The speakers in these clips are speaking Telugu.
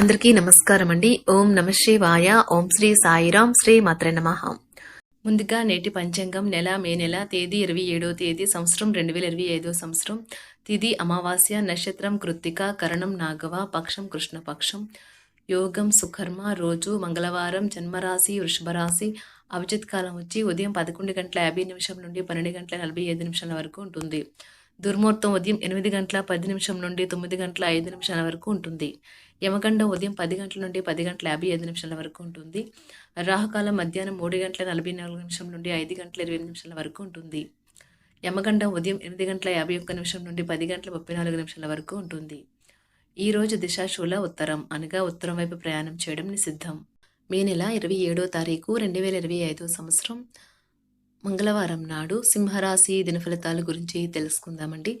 అందరికీ నమస్కారం అండి. ఓం నమ శివాయ. ఓం శ్రీ సాయిరాం శ్రీ మాత్ర నమ. ముందుగా నేటి పంచాంగం నెల మే నెల తేదీ ఇరవై ఏడో తేదీ సంవత్సరం రెండు వేల ఇరవై ఐదో సంవత్సరం. తిది అమావాస్య నక్షత్రం కృత్తిక కరణం నాగవ పక్షం కృష్ణపక్షం యోగం సుకర్మ రోజు మంగళవారం జన్మరాశి వృషభరాశి. అభిజిత్ కాలం వచ్చి ఉదయం పదకొండు గంటల యాభై నిమిషం నుండి పన్నెండు గంటల నలభై ఐదు నిమిషాల వరకు ఉంటుంది. దుర్ముహూర్తం ఉదయం ఎనిమిది గంటల పది నిమిషం నుండి తొమ్మిది గంటల ఐదు నిమిషాల వరకు ఉంటుంది. యమగండం ఉదయం పది గంటల నుండి పది గంటల యాభై ఐదు నిమిషాల వరకు ఉంటుంది. రాహుకాలం మధ్యాహ్నం మూడు గంటల నలభై నాలుగు నిమిషం నుండి ఐదు గంటల ఇరవై నిమిషాల వరకు ఉంటుంది. యమగండం ఉదయం ఎనిమిది గంటల యాభై ఒక్క నిమిషం నుండి పది గంటల ముప్పై నాలుగు నిమిషాల వరకు ఉంటుంది. ఈరోజు దిశాశూల ఉత్తరం అనగా ఉత్తరం వైపు ప్రయాణం చేయడం నిషిద్ధం. మే నెల ఇరవై ఏడో తారీఖు రెండు వేల ఇరవై ఐదో సంవత్సరం మంగళవారం నాడు సింహరాశి దినఫలితాల గురించి తెలుసుకుందామండి.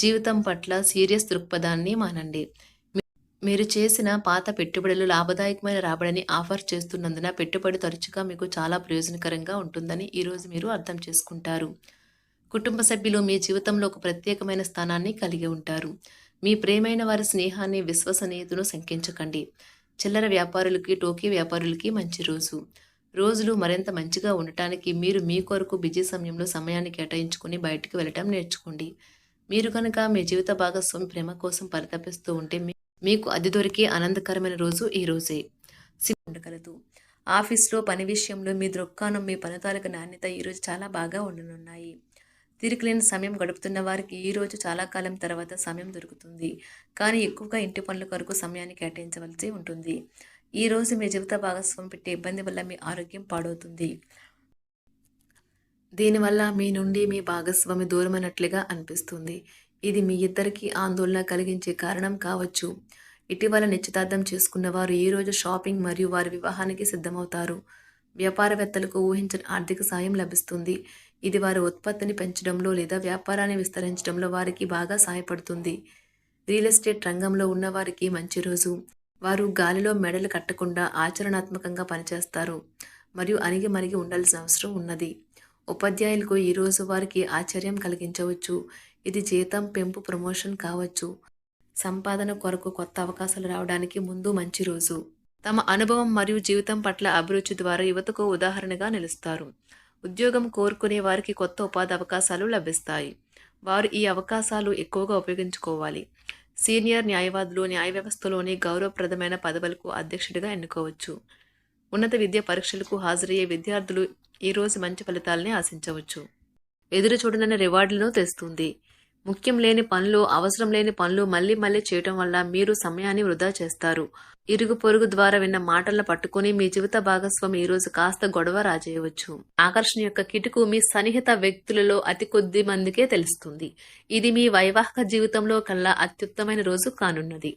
జీవితం పట్ల సీరియస్ దృక్పథాన్ని మానండి. మీరు చేసిన పాత పెట్టుబడులు లాభదాయకమైన రాబడిని ఆఫర్ చేస్తున్నందున పెట్టుబడి తరచుగా మీకు చాలా ప్రయోజనకరంగా ఉంటుందని ఈరోజు మీరు అర్థం చేసుకుంటారు. కుటుంబ సభ్యులు మీ జీవితంలో ఒక ప్రత్యేకమైన స్థానాన్ని కలిగి ఉంటారు. మీ ప్రేమైన వారి స్నేహాన్ని విశ్వసనీయతను శంకించకండి. చిల్లర వ్యాపారులకి టోకీ వ్యాపారులకి మంచి రోజు. రోజులు మరింత మంచిగా ఉండటానికి మీరు మీ కొరకు బిజీ సమయంలో సమయాన్ని కేటాయించుకుని బయటికి వెళ్ళటం నేర్చుకోండి. మీరు కనుక మీ జీవిత భాగస్వామి ప్రేమ కోసం పరితపిస్తూ ఉంటే మీకు అది దొరికే ఆనందకరమైన రోజు ఈ రోజే. ఉండగలదు ఆఫీస్లో పని విషయంలో మీ దృక్కానం మీ ఫలితాలకు నాణ్యత ఈరోజు చాలా బాగా ఉండనున్నాయి. తిరిగిలేని సమయం గడుపుతున్న వారికి ఈ రోజు చాలా కాలం తర్వాత సమయం దొరుకుతుంది. కానీ ఎక్కువగా ఇంటి పనుల కొరకు సమయాన్ని కేటాయించవలసి ఉంటుంది. ఈ రోజు మీ జీవిత భాగస్వామి పెట్టే ఇబ్బంది వల్ల మీ ఆరోగ్యం పాడవుతుంది. దీనివల్ల మీ నుండి మీ భాగస్వామి దూరమైనట్లుగా అనిపిస్తుంది. ఇది మీ ఇద్దరికి ఆందోళన కలిగించే కారణం కావచ్చు. ఇటీవల నిశ్చితార్థం చేసుకున్న వారు ఈ రోజు షాపింగ్ మరియు వారి వివాహానికి సిద్ధమవుతారు. వ్యాపారవేత్తలకు ఊహించిన ఆర్థిక సాయం లభిస్తుంది. ఇది వారి ఉత్పత్తిని పెంచడంలో లేదా వ్యాపారాన్ని విస్తరించడంలో వారికి బాగా సహాయపడుతుంది. రియల్ ఎస్టేట్ రంగంలో ఉన్నవారికి మంచి రోజు. వారు గాలిలో మెడలు కట్టకుండా ఆచరణాత్మకంగా పనిచేస్తారు. మరియు అణిగి మరిగి ఉండాల్సిన అవసరం ఉన్నది. ఉపాధ్యాయులకు ఈ రోజు వారికి ఆశ్చర్యం కలిగించవచ్చు. ఇది జీతం పెంపు ప్రమోషన్ కావచ్చు. సంపాదన కొరకు కొత్త అవకాశాలు రావడానికి ముందు మంచి రోజు. తమ అనుభవం మరియు జీవితం పట్ల అభిరుచి ద్వారా యువతకు ఉదాహరణగా నిలుస్తారు. ఉద్యోగం కోరుకునే వారికి కొత్త ఉపాధి అవకాశాలు లభిస్తాయి. వారు ఈ అవకాశాలు ఎక్కువగా ఉపయోగించుకోవాలి. సీనియర్ న్యాయవాదులు న్యాయ వ్యవస్థలోని గౌరవప్రదమైన పదవులకు అధ్యక్షుడిగా ఎన్నుకోవచ్చు. ఉన్నత విద్య పరీక్షలకు హాజరయ్యే విద్యార్థులు ఈ రోజు మంచి ఫలితాలని ఆశించవచ్చు. ఎదురు చూడనన్న రివార్డులను తెస్తుంది. ముఖ్యం లేని పనులు అవసరం లేని పనులు మళ్ళీ మళ్ళీ చేయటం వల్ల మీరు సమయాన్ని వృధా చేస్తారు. ఇరుగు పొరుగు ద్వారా విన్న మాటలను పట్టుకుని మీ జీవిత భాగస్వామి ఈ రోజు కాస్త గొడవ రాజేయవచ్చు. ఆకర్షణ యొక్క కిటుకు మీ సన్నిహిత వ్యక్తులలో అతి కొద్ది మందికే తెలుస్తుంది. ఇది మీ వైవాహిక జీవితంలో కల్లా అత్యుత్తమైన రోజు కానున్నది.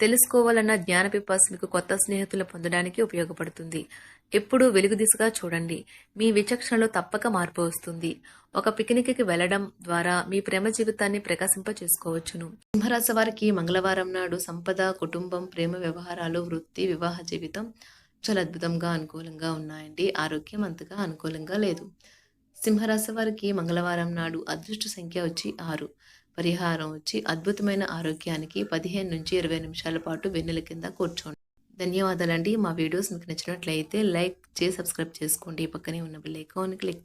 తెలుసుకోవాలన్న జ్ఞాన పిపాస్ మీకు కొత్త స్నేహితులు పొందడానికి ఉపయోగపడుతుంది. ఎప్పుడూ వెలుగు దిశగా చూడండి. మీ విచక్షణలో తప్పక మార్పు వస్తుంది. ఒక పిక్నిక్కి వెళ్ళడం ద్వారా మీ ప్రేమ జీవితాన్ని ప్రకాశింప చేసుకోవచ్చును సింహరాశి వారికి మంగళవారం నాడు సంపద కుటుంబం ప్రేమ వ్యవహారాలు వృత్తి వివాహ జీవితం చాలా అద్భుతంగా అనుకూలంగా ఉన్నాయండి. ఆరోగ్యం అంతగా అనుకూలంగా లేదు. సింహరాశి వారికి మంగళవారం నాడు అదృష్ట సంఖ్య వచ్చి ఆరు. పరిహారం వచ్చి అద్భుతమైన ఆరోగ్యానికి పదిహేను నుంచి ఇరవై నిమిషాల పాటు వెన్నెల కింద కూర్చోండి. ధన్యవాదాలండి. మా వీడియోస్ మీకు నచ్చినట్లయితే లైక్ చేసి సబ్స్క్రైబ్ చేసుకోండి. పక్కనే ఉన్న బెల్ ఐకాన్ క్లిక్